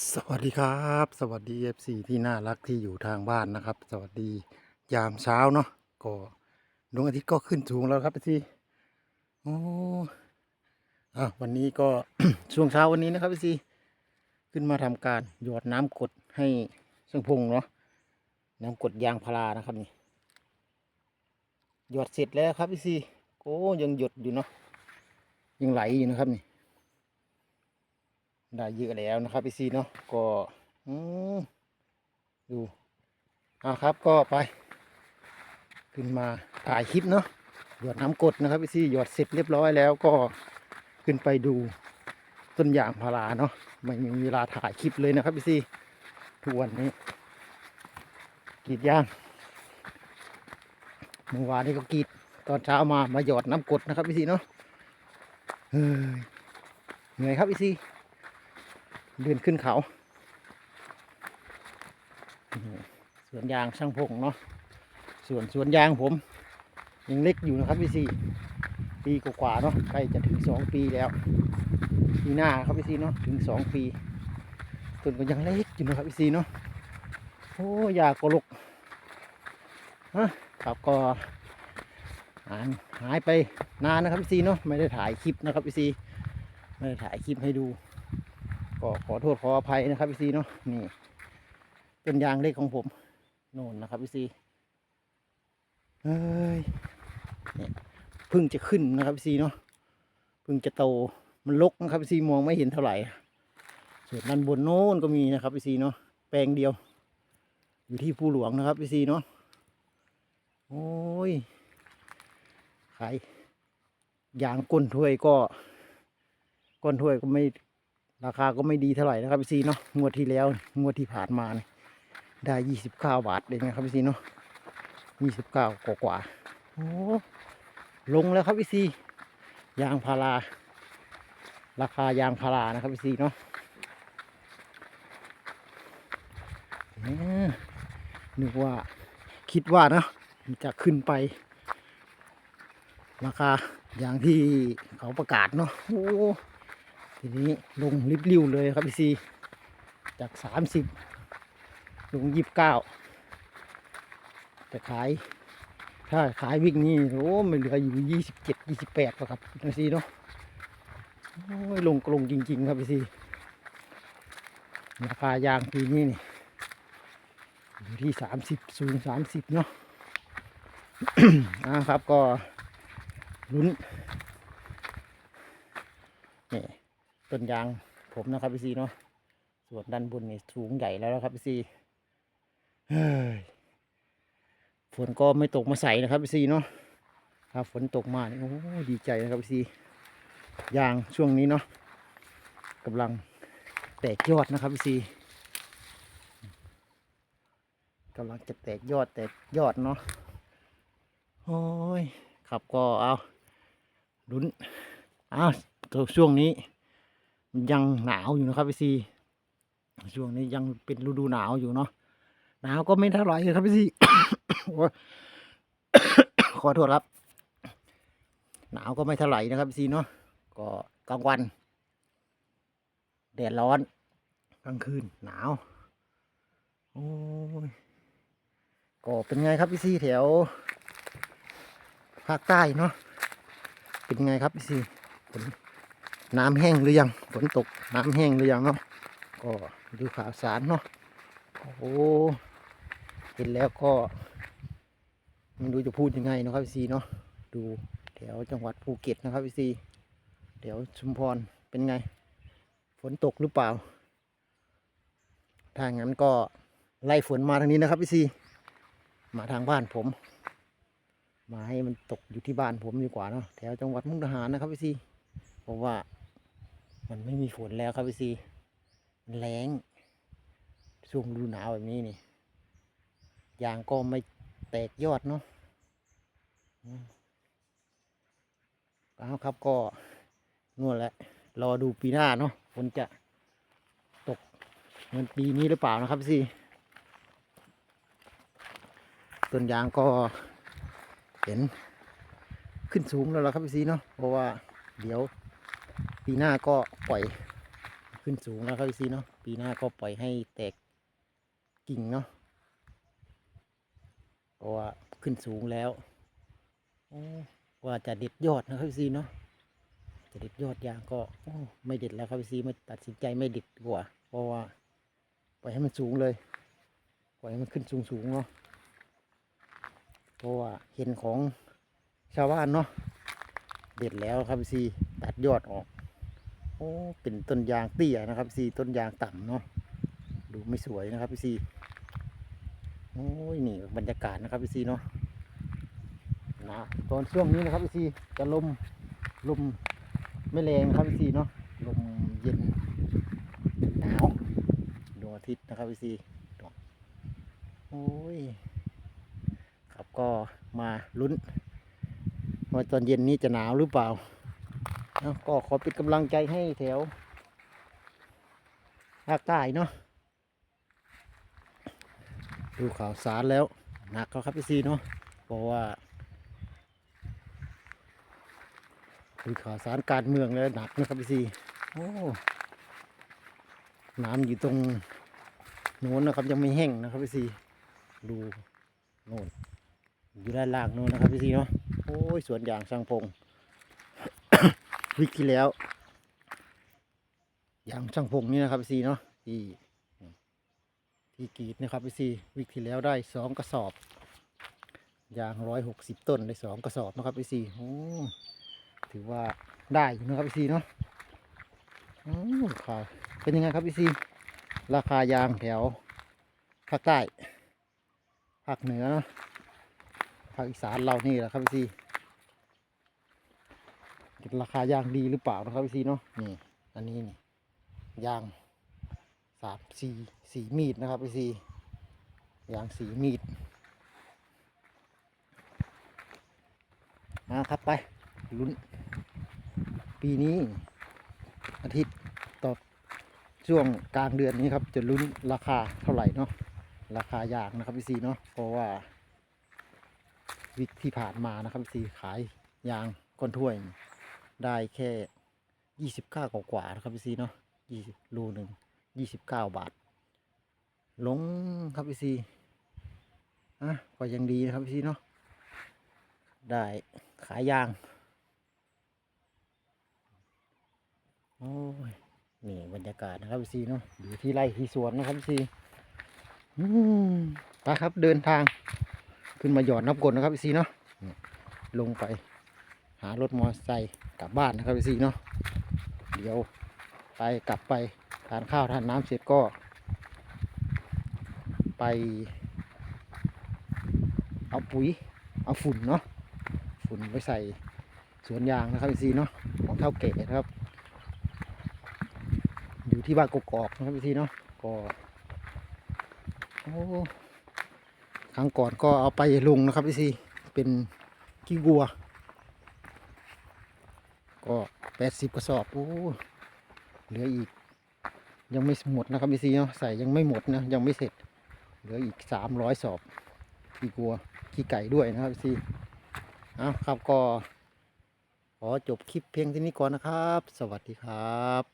สวัสดีครับ สวัสดี FC ที่น่ารักที่อยู่ทางบ้านนะครับ สวัสดียามเช้าเนาะก็ดวงอาทิตย์ก็ขึ้นสูงแล้วครับพี่โอ้อะวันนี้ก็ ช่วงเช้าวันนี้นะครับพี่ขึ้นมาทำการหยอดน้ำกดให้ช่างพงเนาะน้ำกดยางพารานะครับนี่หยอดเสร็จแล้วครับพี่โอ้ยังหยดอยู่เนาะยังไหลอยู่นะครับนี่ ได้เยอะแล้วนะครับพี่ซีเนาะก็อืมดูอ่าครับก็ไป ขึ้นมาถ่ายคลิปเนาะหยอดน้ำกดนะครับพี่ซีหยอดเสร็จเรียบร้อยแล้วก็ขึ้นไปดูต้นยางพาราเนาะไม่มีเวลาถ่ายคลิปเลยนะครับพี่ซีทุกวันนี้กรีดยางเมื่อวานนี้ก็กรีดตอนเช้ามามาหยอดน้ำกดนะครับพี่ซีเนาะเฮ้ยเหนื่อยครับพี่ซี เดินขึ้นเขา สวนยางช่างพงเนาะส่วนสวนยางผม ยังเล็กอยู่นะครับพี่ซีปีกว่าๆเนาะใกล้จะถึงสองปีแล้วปีหน้าครับพี่ซีเนาะถึงสองปีต้นก็ยังเล็กอยู่นะครับพี่ซีเนาะโอ้ยากกลกฮะครับก็หายหายไปนานนะครับพี่ซีเนาะไม่ได้ถ่ายคลิปนะครับพี่ซีไม่ได้ถ่ายคลิปให้ดู ก็ขอโทษขออภัยนะครับพี่ซีเนาะนี่เป็นยางเล็กของผมโน่นนะครับพี่ซีเฮ้ยเนี่ยพิ่งจะขึ้นนะครับพี่ซีเนาะพิ่งจะโตมันลกนะครับพี่ซีมองไม่เห็นเท่าไหร่ส่วนด้านบนโน้นก็มีนะครับพี่ซีเนาะแปลงเดียว อยู่ที่ภูหลวงนะครับพี่ซีเนาะโอ้ยขายยางก้นถ้วยก็ก้นถ้วยก็ไม่ ราคาก็ไม่ดีเท่าไหร่นะครับพี่ซีเนาะงวดที่แล้วงวดที่ผ่านมาเนี่ยได้ยี่สิบเก้าบาทเองนะครับพี่ซีเนาะยี่สิบเก้ากว่ากว่าโอ้ลงแล้วครับพี่ซียางพาราราคายางพารานะครับพี่ซีเนาะนึกว่าคิดว่านะมันจะขึ้นไป ราคาอย่างที่เขาประกาศเนาะโอ้ ทีนี้ลงริบริ้วเลยครับพี่ซีจากสามสิบลงยี่สิบเก้าแต่ขาย ถ้าขายวิ่งนี่โอ้ไม่เหลืออยู่ยี่สิบเจ็ดยี่สิบแปดแล้วครับพี่ซีเนาะโอ้ยลงกลงจริง ๆ ครับพี่ซีราคายางปีนี้นี่อยู่ที่สามสิบสูงสามสิบเนาะนะครับก็ลุ้นนี่ ต้นยางผมนะครับพี่ซีเนาะส่วนด้านบนนี่สูงใหญ่แล้วนะครับพี่ซีเฮ้ยฝนก็ไม่ตกมาใส่นะครับพี่ซีเนาะถ้าฝนตกมานี่โอ้ดีใจนะครับพี่ซียางช่วงนี้เนาะกำลังแตกยอดนะครับพี่ซีกำลังจะแตกยอดแตกยอดเนาะโอ้ยครับก็เอาลุ้นเอาตัวช่วงนี้ ยังหนาวอยู่นะครับพี่ซีช่วงนี้ยังเป็นฤดูหนาวอยู่เนาะหนาวก็ไม่เท่าไหร่เลยครับพี่ซีขอโทษครับ หนาวก็ไม่เท่าไหร่นะครับพี่ซีเนาะก็กลางวันแดดร้อนกลางคืนหนาวโอ้ยก็เป็นไงครับพี่ซีแถวภาคใต้เนาะเป็นไงครับพี่ซี นน้ำแห้งหรือยังฝนตกน้ำแห้งหรือยังเนาะก็ดูข่าวสารเนาะโอ้โหเห็นแล้วก็ไม่รู้จะพูดยังไงนะครับพี่ซีเนาะดูแถวจังหวัดภูเก็ตนะครับพี่ซีแถวชุมพรเป็นไง ฝนตกหรือเปล่า ถ้างั้นก็ไล่ฝนมาทางนี้นะครับพี่ซีมาทางบ้านผม มาให้มันตกอยู่ที่บ้านผมดีกว่าเนาะแถวจังหวัดมุกดาหารนะครับพี่ซีเพราะว่า มันไม่มีฝนแล้วครับพี่ซีมันแรงช่วงฤดูหนาวแบบนี้นี่ยางก็ไม่แตกยอดเนาะเอาครับก็นู่นแหละ รอดูปีหน้าเนาะฝนจะตกเหมือนปีนี้หรือเปล่านะครับพี่ซีต้นยางก็เห็นขึ้นสูงแล้วละครับพี่ซีเนาะเพราะว่าเดี๋ยว ปีหน้าก็ปล่อยขึ้นสูงแล้วครับพี่ซีเนาะปีหน้าก็ปล่อยให้แตกกิ่งเนาะเพราะว่าขึ้นสูงแล้วว่าจะเด็ดยอดนะครับพี่ซีเนาะจะเด็ดยอดยางก็ไม่เด็ดแล้วครับพี่ซีไม่ตัดสินใจไม่เด็ดกว่า เพราะว่าปล่อยให้มันสูงเลยปล่อยให้มันขึ้นสูงสูงเนาะเพราะว่าเห็นของชาวบ้านเนาะเด็ดแล้วครับพี่ซี ตัดยอดออก โอ้ เป็นต้นยางเตี้ยนะครับพี่ซีต้นยางต่ำเนาะ ดูไม่สวยนะครับพี่ซีโอ้ยนี่บรรยากาศนะครับพี่ซีเนาะนะตอนช่วงนี้นะครับพี่ซีจะลมลมไม่แรงนะครับพี่ซีเนาะลมเย็นหนาวดวงอาทิตย์นะครับพี่ซีโอ้ยครับก็มาลุ้นว่าตอนเย็นนี้จะหนาวหรือเปล่า ก็ขอเป็นกำลังใจให้แถวภาคใต้เนาะดูข่าวสารแล้วหนักแล้วครับพี่ซีเนาะเพราะว่าดูข่าวสารการเมืองแล้วหนักนะครับพี่ซีโอ้น้ำอยู่ตรงโน้นนะครับยังไม่แห้งนะครับพี่ซีดูโน่นอยู่ด้านล่างโน้นนะครับพี่ซีเนาะโอ้ยสวนยางช่างพง วิกที่แล้วยางช่างพงนี่นะครับพี่ซีเนาะที่ที่กรีดนะครับพี่ซีวิกที่แล้วได้สองกระสอบยางร้อยหกสิบต้นได้สองกระสอบนะครับพี่ซีโอ้ถือว่าได้อยู่นะครับพี่ซีเนาะโอ้ข่าเป็นยังไงครับพี่ซีราคายางแถวภาคใต้ภาคเหนือนะภาคอีสานเรานี่แหละครับพี่ ราคายางดีหรือเปล่านะครับพี่ซีเนาะนี่อันนี้นี่ยางสามสี่สี่มีดนะครับพี่ซียางสีมีดนะครับไปลุ้น ปีนี้ อาทิตย์ต่อช่วงกลางเดือนนี้ครับ จะลุ้นราคาเท่าไหร่เนาะราคายางนะครับพี่ซีเนาะเพราะว่า วิกที่ผ่านมานะครับพี่ซีขายยางก้นถ้วย ได้แค่ยี่สิบเก้ากว่าๆนะครับพี่ซีเนาะยี่สิบรูหนึ่งยี่สิบเก้าบาท ลงครับพี่ซีอะก็ยังดีนะครับพี่ซีเนาะได้ขายยาง โอ้ย นี่บรรยากาศนะครับพี่ซีเนาะอยู่ที่ไร่ที่สวนนะครับพี่ซีอืมไปครับเดินทางขึ้นมาหยอดน้ำกรดนะครับพี่ซีเนาะลงไป หารถมอเตอร์ไซค์กลับบ้านนะครับพี่ซีเนาะเดี๋ยวไปกลับไปทานข้าวทานน้ำเสร็จก็ ไป เอาปุ๋ยเอาฝุ่นเนาะฝุ่นไปใส่สวนยางนะครับพี่ซีเนาะของเท่าเก๋นะครับ อยู่ที่บ้านกกอกนะครับพี่ซีเนาะก็โอ้ครั้งก่อนก็เอาไปลงนะครับพี่ซีเป็นขี้วัว ก็แปดสิบกระสอบโอ้เหลืออีก ยังไม่หมดนะครับพี่ซีเนาะใส่ยังไม่หมดนะยังไม่เสร็จ เหลืออีกสามร้อยสอบขี้กัวขี้ไก่ด้วยนะครับพี่ซีเอาครับก็ขอจบคลิปเพียงที่นี้ก่อนนะครับ สวัสดีครับ